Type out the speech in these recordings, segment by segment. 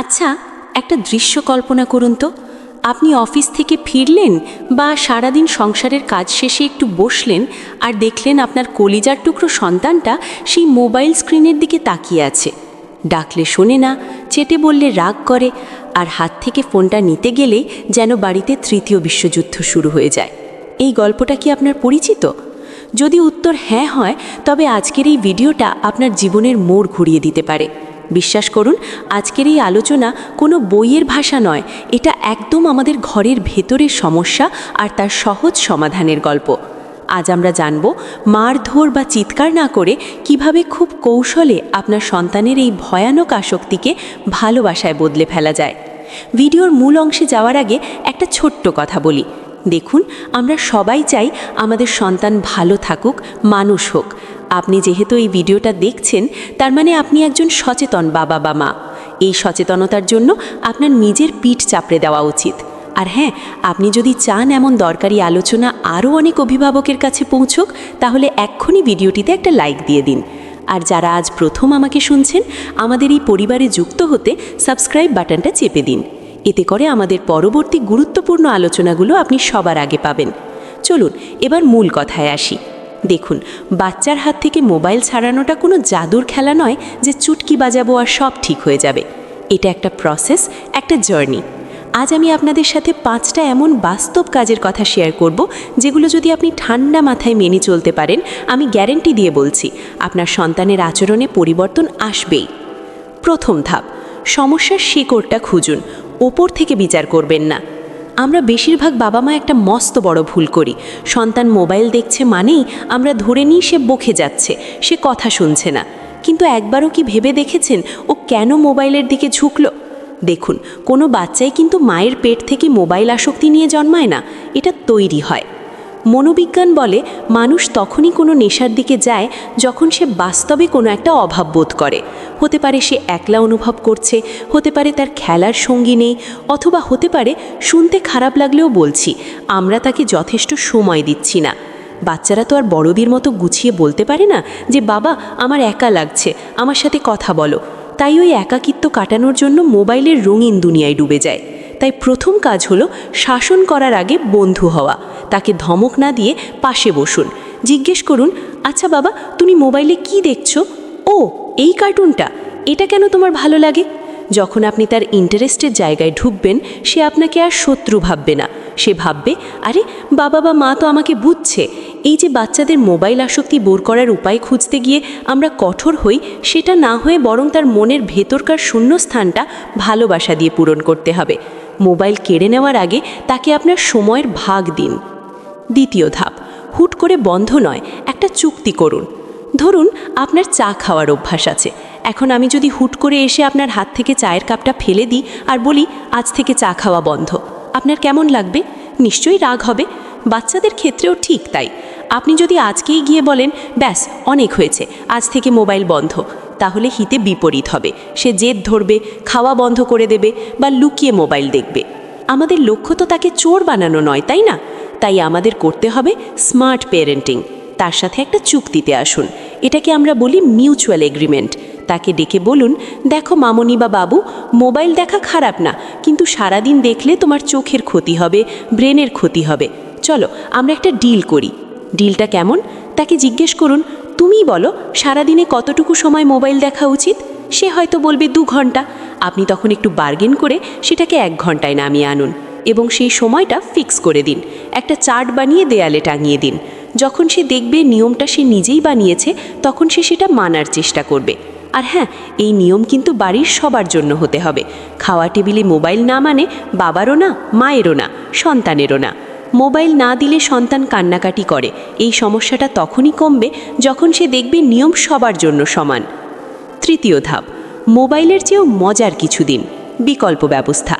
আচ্ছা একটা দৃশ্য কল্পনা করুন তো। আপনি অফিস থেকে ফিরলেন বা সারাদিন সংসারের কাজ শেষে একটু বসলেন আর দেখলেন আপনার কলিজার টুকরো সন্তানটা সেই মোবাইল স্ক্রিনের দিকে তাকিয়ে আছে। ডাকলে শোনে না, চেটে বললে রাগ করে আর হাত থেকে ফোনটা নিতে গেলে যেন বাড়িতে তৃতীয় বিশ্বযুদ্ধ শুরু হয়ে যায়। এই গল্পটা কি আপনার পরিচিত? যদি উত্তর হ্যাঁ হয়, তবে আজকের এই ভিডিওটা আপনার জীবনের মোড় ঘুরিয়ে দিতে পারে। বিশ্বাস করুন, আজকের এই আলোচনা কোনো বইয়ের ভাষা নয়, এটা একদম আমাদের ঘরের ভেতরের সমস্যা আর তার সহজ সমাধানের গল্প। আজ আমরা জানব মারধর বা চিৎকার না করে কীভাবে খুব কৌশলে আপনার সন্তানের এই ভয়ানক আসক্তিকে ভালোবাসায় বদলে ফেলা যায়। ভিডিওর মূল অংশে যাওয়ার আগে একটা ছোট্ট কথা বলি। দেখুন, আমরা সবাই চাই আমাদের সন্তান ভালো থাকুক, মানুষ হোক। আপনি যেহেতু এই ভিডিওটা দেখছেন, তার মানে আপনি একজন সচেতন বাবা বা মা। এই সচেতনতার জন্য আপনার নিজের পিঠ চাপড়ে দেওয়া উচিত। আর হ্যাঁ আপনি যদি চান এমন দরকারি আলোচনা আরও অনেক অভিভাবকের কাছে পৌঁছুক, তাহলে এক্ষুনি ভিডিওটিতে একটা লাইক দিয়ে দিন। আর যারা আজ প্রথম আমাকে শুনছেন, আমাদের এই পরিবারে যুক্ত হতে সাবস্ক্রাইব বাটনটা চেপে দিন। এতে করে আমাদের পরবর্তী গুরুত্বপূর্ণ আলোচনাগুলো আপনি সবার আগে পাবেন। চলুন, এবার মূল কথায় আসি। দেখুন, বাচ্চার হাত থেকে মোবাইল ছাড়ানোটা কোনো জাদুর খেলা নয় যে চুটকি বাজাবো আর সব ঠিক হয়ে যাবে। এটা একটা প্রসেস একটা জার্নি আজ আমি আপনাদের সাথে পাঁচটা এমন বাস্তব কাজের কথা শেয়ার করব, যেগুলো যদি আপনি ঠান্ডা মাথায় মেনে চলতে পারেন, আমি গ্যারেন্টি দিয়ে বলছি, আপনার সন্তানের আচরণে পরিবর্তন আসবেই। প্রথম ধাপ, সমস্যার শিকড়টা খুঁজুন, ওপর থেকে বিচার করবেন না। আমরা বেশিরভাগ বাবা মা একটা মস্ত বড় ভুল করি। সন্তান মোবাইল দেখছে মানেই আমরা ধরে নিই সে বকে যাচ্ছে, সে কথা শুনছে না। কিন্তু একবারও কি ভেবে দেখেছেন ও কেন মোবাইলের দিকে ঝুঁকলো? দেখুন, কোনো বাচ্চাই কিন্তু মায়ের পেট থেকে মোবাইল আসক্তি নিয়ে জন্মায় না, এটা তৈরি হয়। মনোবিজ্ঞান বলে, মানুষ তখনই কোনো নেশার দিকে যায় যখন সে বাস্তবে কোনো একটা অভাব বোধ করে। হতে পারে সে একলা অনুভব করছে, হতে পারে তার খেলার সঙ্গী নেই, অথবা হতে পারে শুনতে খারাপ লাগলেও বলছি, আমরা তাকে যথেষ্ট সময় দিচ্ছি না। বাচ্চারা তো আর বড়দের মতো গুছিয়ে বলতে পারে না যে, বাবা, আমার একা লাগছে, আমার সাথে কথা বলো। তাই ওই একাকিত্ব কাটানোর জন্য মোবাইলের রঙিন দুনিয়ায় ডুবে যায়। তাই প্রথম কাজ হলো শাসন করার আগে বন্ধু হওয়া। তাকে ধমক না দিয়ে পাশে বসুন। জিজ্ঞেস করুন আচ্ছা বাবা, তুমি মোবাইলে কি দেখছ? ও, এই কার্টুনটা। এটা কেন তোমার ভালো লাগে? যখন আপনি তার ইন্টারেস্টের জায়গায় ঢুকবেন, সে আপনাকে আর শত্রু ভাববে না। সে ভাববে, আরে, বাবা বা মা তো আমাকে বুঝছে। এই যে বাচ্চাদের মোবাইল আসক্তি বোর করার উপায় খুঁজতে গিয়ে আমরা কঠোর হই, সেটা না হয়ে বরং তার মনের ভেতরকার শূন্যস্থানটা ভালোবাসা দিয়ে পূরণ করতে হবে। মোবাইল কেড়ে নেওয়ার আগে তাকে আপনার সময়ের ভাগ দিন। দ্বিতীয় ধাপ, হুট করে বন্ধ নয়, একটা চুক্তি করুন। ধরুন, আপনার চা খাওয়ার অভ্যাস আছে। এখন আমি যদি হুট করে এসে আপনার হাত থেকে চায়ের কাপটা ফেলে দিই আর বলি, আজ থেকে চা খাওয়া বন্ধ। আপনার কেমন লাগবে? নিশ্চয়ই রাগ হবে। বাচ্চাদের ক্ষেত্রেও ঠিক তাই। আপনি যদি আজকেই গিয়ে বলেন, ব্যাস, অনেক হয়েছে, আজ থেকে মোবাইল বন্ধ। তাহলে হিতে বিপরীত হবে। সে জেদ ধরবে, খাওয়া বন্ধ করে দেবে বা লুকিয়ে মোবাইল দেখবে। আমাদের লক্ষ্য তো তাকে চোর বানানো নয়, তাই না? তাই আমাদের করতে হবে স্মার্ট পেরেন্টিং। তার সাথে একটা চুক্তিতে আসুন। এটাকে আমরা বলি মিউচুয়াল এগ্রিমেন্ট। তাকে ডেকে বলুন, দেখো মামনি বা বাবু, মোবাইল দেখা খারাপ না, কিন্তু সারাদিন দেখলে তোমার চোখের ক্ষতি হবে, ব্রেনের ক্ষতি হবে। চলো, আমরা একটা ডিল করি। ডিলটা কেমন? তাকে জিজ্ঞেস করুন তুমিই বলো, সারাদিনে কতটুকু সময় মোবাইল দেখা উচিত? সে হয়তো বলবে, দু ঘণ্টা। আপনি তখন একটু বার্গেন করে সেটাকে এক ঘন্টায় নামিয়ে আনুন এবং সেই সময়টা ফিক্স করে দিন। একটা চার্ট বানিয়ে দেয়ালে টাঙিয়ে দিন। যখন সে দেখবে নিয়মটা সে নিজেই বানিয়েছে, তখন সে সেটা মানার চেষ্টা করবে। আর হ্যাঁ এই নিয়ম কিন্তু বাড়ির সবার জন্য হতে হবে। খাওয়া টেবিলে মোবাইল না মানে বাবারও না, মায়েরও না, সন্তানেরও না। মোবাইল না দিলে সন্তান কান্নাকাটি করে। এই সমস্যাটা তখনই কমবে যখন সে দেখবে নিয়ম সবার জন্য সমান। তৃতীয় ধাপ, মোবাইলের চেয়েও মজার কিছু দিন, বিকল্প ব্যবস্থা।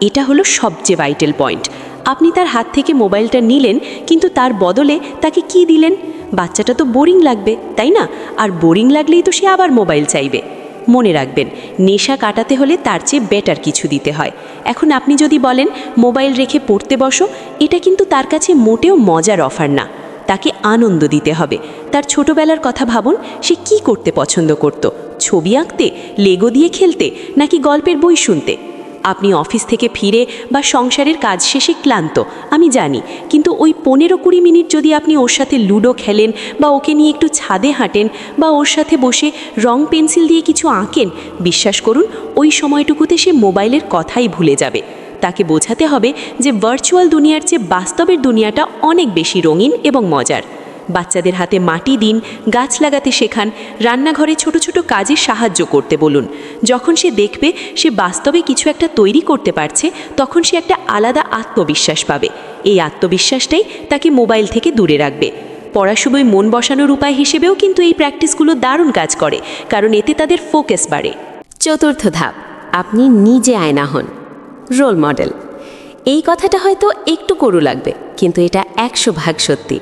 এটা হলো সবচেয়ে ভাইটাল পয়েন্ট আপনি তার হাত থেকে মোবাইলটা নিলেন, কিন্তু তার বদলে তাকে কি দিলেন? বাচ্চাটা তো বোরিং লাগবে, তাই না? আর বোরিং লাগলেই তো সে আবার মোবাইল চাইবে। মনে রাখবেন, নেশা কাটাতে হলে তার চেয়ে বেটার কিছু দিতে হয়। এখন আপনি যদি বলেন, মোবাইল রেখে পড়তে বসো, এটা কিন্তু তার কাছে মোটেও মজার অফার না। তাকে আনন্দ দিতে হবে। তার ছোটবেলার কথা ভাবুন, সে কি করতে পছন্দ করত? ছবি আঁকতে, লেগো দিয়ে খেলতে, নাকি গল্পের বই শুনতে? আপনি অফিস থেকে ফিরে বা সংসারের কাজ শেষে ক্লান্ত, আমি জানি। কিন্তু ওই পনেরো কুড়ি মিনিট যদি আপনি ওর সাথে লুডো খেলেন বা ওকে নিয়ে একটু ছাদে হাঁটেন বা ওর সাথে বসে রং পেন্সিল দিয়ে কিছু আঁকেন, বিশ্বাস করুন, ওই সময়টুকুতে সে মোবাইলের কথাই ভুলে যাবে। তাকে বোঝাতে হবে যে ভার্চুয়াল দুনিয়ার চেয়ে বাস্তবের দুনিয়াটা অনেক বেশি রঙিন এবং মজার। বাচ্চাদের হাতে মাটি দিন, গাছ লাগাতে শেখান, রান্নাঘরে ছোট ছোট কাজে সাহায্য করতে বলুন। যখন সে দেখবে সে বাস্তবে কিছু একটা তৈরি করতে পারছে, তখন সে একটা আলাদা আত্মবিশ্বাস পাবে। এই আত্মবিশ্বাসটাই তাকে মোবাইল থেকে দূরে রাখবে। পড়াশুনোয় মন বসানোর উপায় হিসেবেও কিন্তু এই প্র্যাকটিসগুলো দারুণ কাজ করে, কারণ এতে তাদের ফোকাস বাড়ে। চতুর্থ ধাপ, আপনি নিজে আয়না হন। Role model. এই কথাটা হয়তো একটু করু লাগবে, কিন্তু এটা একশো ভাগ সত্যি।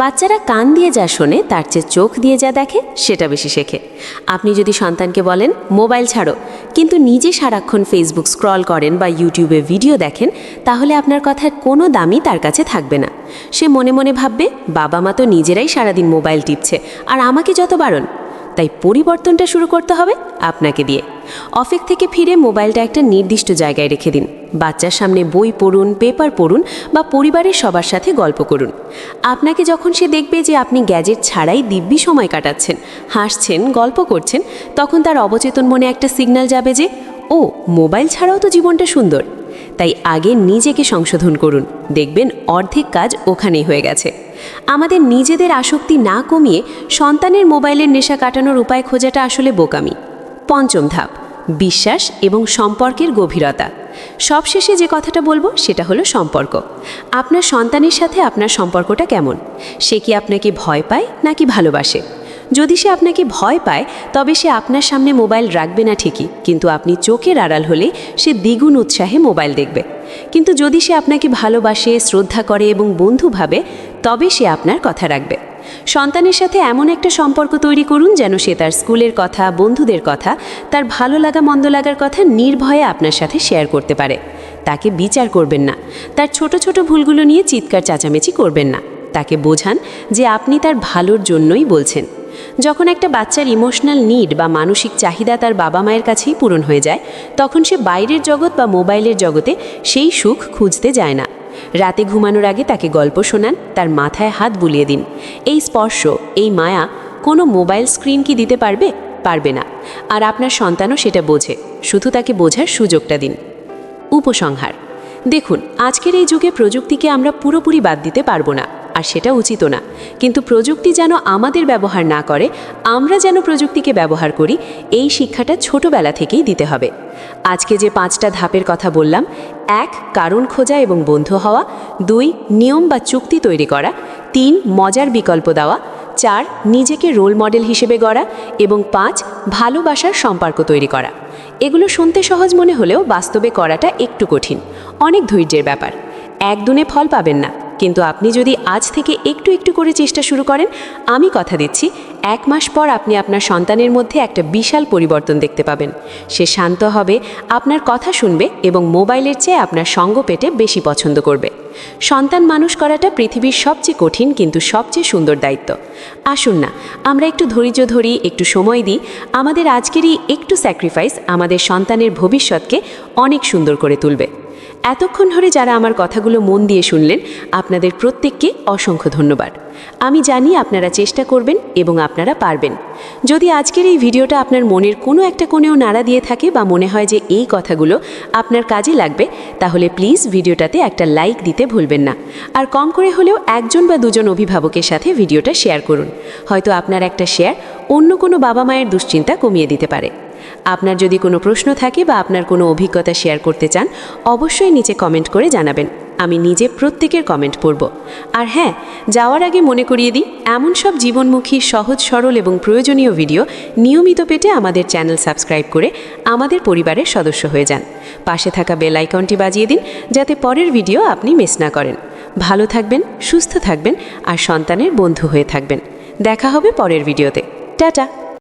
বাচ্চারা কান দিয়ে যা শোনে, তার চেয়ে চোখ দিয়ে যা দেখে, সেটা বেশি শেখে। আপনি যদি সন্তানকে বলেন, মোবাইল ছাড়ো, কিন্তু নিজে সারাক্ষণ ফেসবুক স্ক্রল করেন বা ইউটিউবে ভিডিও দেখেন, তাহলে আপনার কথার কোনো দামই তার কাছে থাকবে না। সে মনে মনে ভাববে, বাবা মা তো নিজেরাই সারাদিন মোবাইল টিপছে, আর আমাকে যত বারণ। তাই পরিবর্তনটা শুরু করতে হবে আপনাকে দিয়ে। অফিস থেকে ফিরে মোবাইলটা একটা নির্দিষ্ট জায়গায় রেখে দিন। বাচ্চার সামনে বই পড়ুন, পেপার পড়ুন বা পরিবারের সবার সাথে গল্প করুন। আপনাকে যখন সে দেখবে যে আপনি গ্যাজেট ছাড়াই দিব্যি সময় কাটাচ্ছেন, হাসছেন, গল্প করছেন, তখন তার অবচেতন মনে একটা সিগন্যাল যাবে যে, ও, মোবাইল ছাড়াও তো জীবনটা সুন্দর। তাই আগে নিজেকে সংশোধন করুন। দেখবেন অর্ধেক কাজ ওখানেই হয়ে গেছে। আমাদের নিজেদের আসক্তি না কমিয়ে সন্তানের মোবাইলের নেশা কাটানোর উপায় খোঁজাটা আসলে বোকামি। পঞ্চম ধাপ, বিশ্বাস এবং সম্পর্কের গভীরতা। সবশেষে যে কথাটা বলব সেটা হলো সম্পর্ক। আপনার সন্তানের সাথে আপনার সম্পর্কটা কেমন? সে কি আপনাকে ভয় পায় নাকি ভালোবাসে? যদি সে আপনাকে ভয় পায়, তবে সে আপনার সামনে মোবাইল রাখবে না ঠিকই, কিন্তু আপনি চোখের আড়াল হলে সে দ্বিগুণ উৎসাহে মোবাইল দেখবে। কিন্তু যদি সে আপনাকে ভালোবাসে, শ্রদ্ধা করে এবং বন্ধু ভাবে তবে সে আপনার কথা রাখবে। সন্তানের সাথে এমন একটা সম্পর্ক তৈরি করুন যেন সে তার স্কুলের কথা, বন্ধুদের কথা, তার ভালো লাগা, মন্দ লাগার কথা নির্ভয়ে আপনার সাথে শেয়ার করতে পারে। তাকে বিচার করবেন না। তার ছোট ছোট ভুলগুলো নিয়ে চিৎকার চাচামেচি করবেন না। তাকে বোঝান যে আপনি তার ভালোর জন্যই বলছেন। যখন একটা বাচ্চার ইমোশনাল নিড বা মানসিক চাহিদা তার বাবা মায়ের কাছেই পূরণ হয়ে যায়, তখন সে বাইরের জগৎ বা মোবাইলের জগতে সেই সুখ খুঁজতে যায় না। রাতে ঘুমানোর আগে তাকে গল্প শোনান, তার মাথায় হাত বুলিয়ে দিন। এই স্পর্শ, এই মায়া, কোনো মোবাইল স্ক্রিন কি দিতে পারবে? পারবে না। আর আপনার সন্তানও সেটা বোঝে, শুধু তাকে বোঝার সুযোগটা দিন। উপসংহার। দেখুন, আজকের এই যুগে প্রযুক্তিকে আমরা পুরোপুরি বাদ দিতে পারব না। আর সেটা উচিত না। কিন্তু প্রযুক্তি যেন আমাদের ব্যবহার না করে, আমরা যেন প্রযুক্তিকে ব্যবহার করি, এই শিক্ষাটা ছোটবেলা থেকেই দিতে হবে। আজকে যে পাঁচটা ধাপের কথা বললাম, এক, কারণ খোঁজা এবং বন্ধু হওয়া, দুই, নিয়ম বা চুক্তি তৈরি করা, তিন, মজার বিকল্প দেওয়া, চার, নিজেকে রোল মডেল হিসেবে গড়া এবং পাঁচ, ভালোবাসার সম্পর্ক তৈরি করা। এগুলো শুনতে সহজ মনে হলেও বাস্তবে করাটা একটু কঠিন, অনেক ধৈর্যের ব্যাপার। একদিনে ফল পাবেন না। কিন্তু আপনি যদি আজ থেকে একটু একটু করে চেষ্টা শুরু করেন, আমি কথা দিচ্ছি, এক মাস পর আপনি আপনার সন্তানের মধ্যে একটা বিশাল পরিবর্তন দেখতে পাবেন। সে শান্ত হবে, আপনার কথা শুনবে এবং মোবাইলের চেয়ে আপনার সঙ্গ পেটে বেশি পছন্দ করবে। সন্তান মানুষ করাটা পৃথিবীর সবচেয়ে কঠিন কিন্তু সবচেয়ে সুন্দর দায়িত্ব। আসুন না, আমরা একটু ধৈর্য ধরি, একটু সময় দিই, আমাদের আজকেরই একটু স্যাক্রিফাইস আমাদের সন্তানের ভবিষ্যৎকে অনেক সুন্দর করে তুলবে। এতক্ষণ ধরে যারা আমার কথাগুলো মন দিয়ে শুনলেন, আপনাদের প্রত্যেককে অসংখ্য ধন্যবাদ। আমি জানি আপনারা চেষ্টা করবেন এবং আপনারা পারবেন। যদি আজকের এই ভিডিওটা আপনার মনের কোনো একটা কোণেও নাড়া দিয়ে থাকে বা মনে হয় যে এই কথাগুলো আপনার কাজে লাগবে, তাহলে প্লিজ ভিডিওটাতে একটা লাইক দিতে ভুলবেন না। আর কম করে হলেও একজন বা দুজন অভিভাবকের সাথে ভিডিওটা শেয়ার করুন। হয়তো আপনার একটা শেয়ার অন্য কোনো বাবা মায়ের দুশ্চিন্তা কমিয়ে দিতে পারে। আপনার যদি কোনো প্রশ্ন থাকে বা আপনার কোনো অভিজ্ঞতা শেয়ার করতে চান, অবশ্যই নিচে কমেন্ট করে জানাবেন। আমি নিজে প্রত্যেকের কমেন্ট পড়ব। আর হ্যাঁ যাওয়ার আগে মনে করিয়ে দিই, এমন সব জীবনমুখী, সহজ, সরল এবং প্রয়োজনীয় ভিডিও নিয়মিত পেতে আমাদের চ্যানেল সাবস্ক্রাইব করে আমাদের পরিবারের সদস্য হয়ে যান। পাশে থাকা বেল আইকনটি বাজিয়ে দিন, যাতে পরের ভিডিও আপনি মিস না করেন। ভালো থাকবেন, সুস্থ থাকবেন আর সন্তানের বন্ধু হয়ে থাকবেন। দেখা হবে পরের ভিডিওতে টাটা!